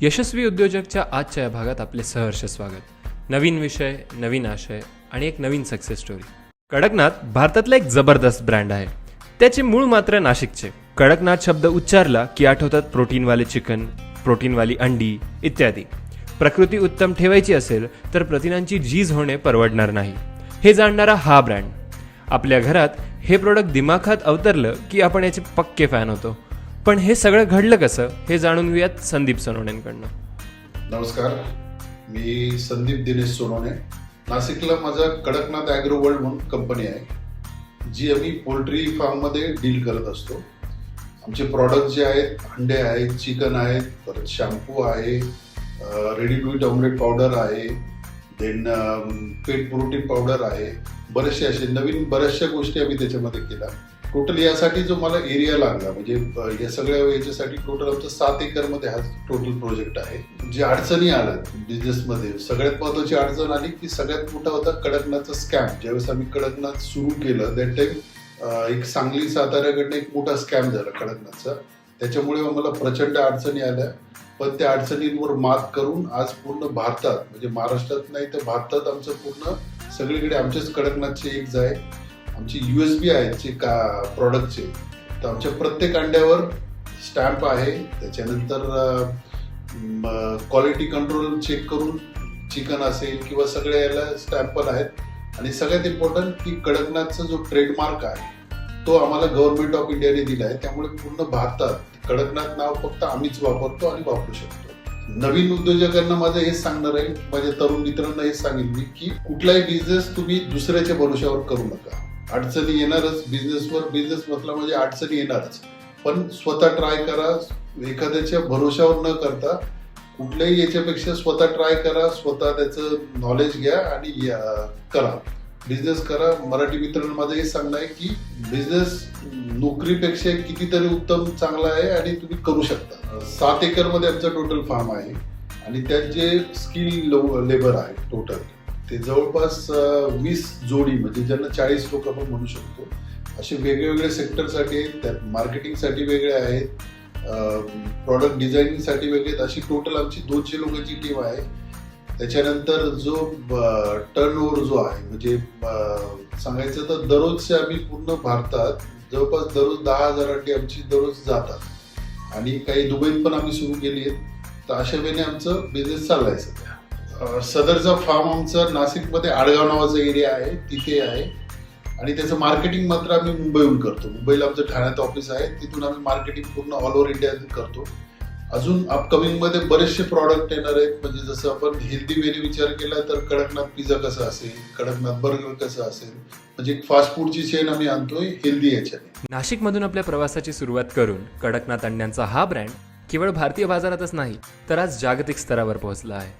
यशस्वी उद्योजकच्या आजच्या या भागात आपले सहर्ष स्वागत. नवीन विषय नवीन आशय आणि एक नवीन सक्सेस स्टोरी कडकनाथ भारतातला एक जबरदस्त ब्रँड आहे. त्याचे मूळ मात्र नाशिकचे. कडकनाथ शब्द उच्चारला की आठवतात प्रोटीनवाले चिकन प्रोटीनवाली अंडी इत्यादी. प्रकृती उत्तम ठेवायची असेल तर प्रथिनांची झीज होणे परवडणार नाही. हे जाणणारा हा ब्रँड आपल्या घरात हे प्रोडक्ट दिमाखात अवतरलं की आपण याचे पक्के फॅन होतो. पण हे सगळं घडलं कसं हे जाणून घेऊयात संदीप सोनवणेंकडनं. नमस्कार मी संदीप दिनेश सोनवणे. नाशिकला माझा कडकनाथ ॲग्रो वर्ल्ड म्हणून कंपनी आहे जी आम्ही पोल्ट्री फार्ममध्ये डील करत असतो. आमचे प्रॉडक्ट जे आहेत अंडे आहेत चिकन आहेत परत शॅम्पू आहे ready to eat omelette powder आहे देन पेट प्रोटीन पावडर आहे बरेचसे असे नवीन बऱ्याचशा गोष्टी आम्ही त्याच्यामध्ये केल्या. टोटल यासाठी जो मला एरिया लागला म्हणजे या सगळ्या याच्यासाठी टोटल आमचं सात एकरमध्ये हा टोटल प्रोजेक्ट आहे. जे अडचणी आल्या बिझनेसमध्ये सगळ्यात महत्वाची अडचण आली की सगळ्यात मोठा होता कडकनाथचा स्कॅम ज्यावेळेस आम्ही कडकनाथ सुरू केलं दॅट टाइम एक सांगली साताऱ्याकडनं एक मोठा स्कॅम झाला कडकनाथचा. त्याच्यामुळे आम्हाला प्रचंड अडचणी आल्या. पण त्या अडचणींवर मात करून आज पूर्ण भारतात म्हणजे महाराष्ट्रात नाही तर भारतात आमचं पूर्ण सगळीकडे आमचेच कडकनाथचे एक जाय. आमची युएसबी आहेत जे का प्रॉडक्टचे तर आमच्या प्रत्येक अंड्यावर स्टॅम्प आहे. त्याच्यानंतर क्वालिटी कंट्रोल चेक करून चिकन असेल किंवा सगळ्या याला स्टॅम्प पण आहेत. आणि सगळ्यात इम्पॉर्टंट की कडकनाथचा जो ट्रेडमार्क आहे तो आम्हाला गव्हर्नमेंट ऑफ इंडियाने दिला आहे. त्यामुळे पूर्ण भारतात कडकनाथ नाव फक्त आम्हीच वापरतो आणि वापरू शकतो. नवीन उद्योजकांना माझं हेच सांगणार आहे माझ्या तरुण मित्रांना हेच सांगेन मी की कुठलाही बिझनेस तुम्ही दुसऱ्याच्या भरोश्यावर करू नका. अडचणी येणारच बिझनेसवर बिझनेस म्हटलं म्हणजे अडचणी येणारच. पण स्वतः ट्राय करा एखाद्याच्या भरोशावर न करता कुठल्याही याच्यापेक्षा स्वतः ट्राय करा स्वतः त्याचं नॉलेज घ्या आणि करा. बिझनेस करा. मराठी मित्रांना माझं हे सांगणं आहे की बिझनेस नोकरीपेक्षा कितीतरी उत्तम चांगला आहे आणि तुम्ही करू शकता. सात एकरमध्ये आमचं टोटल फार्म आहे आणि त्यात जे स्किल लेबर आहे टोटल ते जवळपास वीस जोडी म्हणजे ज्यांना चाळीस लोक आपण म्हणू शकतो असे वेगवेगळे सेक्टरसाठी आहेत त्यात मार्केटिंगसाठी वेगळे आहेत प्रॉडक्ट डिझायनिंगसाठी वेगळे आहेत. अशी टोटल आमची दोनशे लोकांची टीम आहे. त्याच्यानंतर जो टर्न ओव्हर जो आहे म्हणजे सांगायचं तर दररोजचे आम्ही पूर्ण भारतात जवळपास दररोज दहा हजार अंडी आमची दररोज जातात. आणि काही दुबईत पण आम्ही सुरू केली आहेत. तर अशा वेळेने आमचं बिझनेस चाललाय सध्या. सदरचा फार्म आमचं नाशिकमध्ये आडगाव नावाचा एरिया आहे तिथे आहे. आणि त्याचं मार्केटिंग मात्र आम्ही मुंबईहून करतो. मुंबईला आमचं ठाण्यात ऑफिस आहे. तिथून आम्ही मार्केटिंग पूर्ण ऑल ओव्हर इंडिया करतो. अजून अपकमिंगमध्ये बरेचसे प्रॉडक्ट येणार आहेत. म्हणजे जसं आपण हेल्दी वेरी विचार केला तर कडकनाथ पिझ्झा कसा असेल कडकनाथ बर्गर कसं असेल म्हणजे फास्ट फूडची चेन आम्ही आणतोय हेल्दी याच्याने. नाशिकमधून आपल्या प्रवासाची सुरुवात करून कडकनाथ अंड्यांचा हा ब्रँड केवळ भारतीय बाजारातच नाही तर आज जागतिक स्तरावर पोहोचला आहे.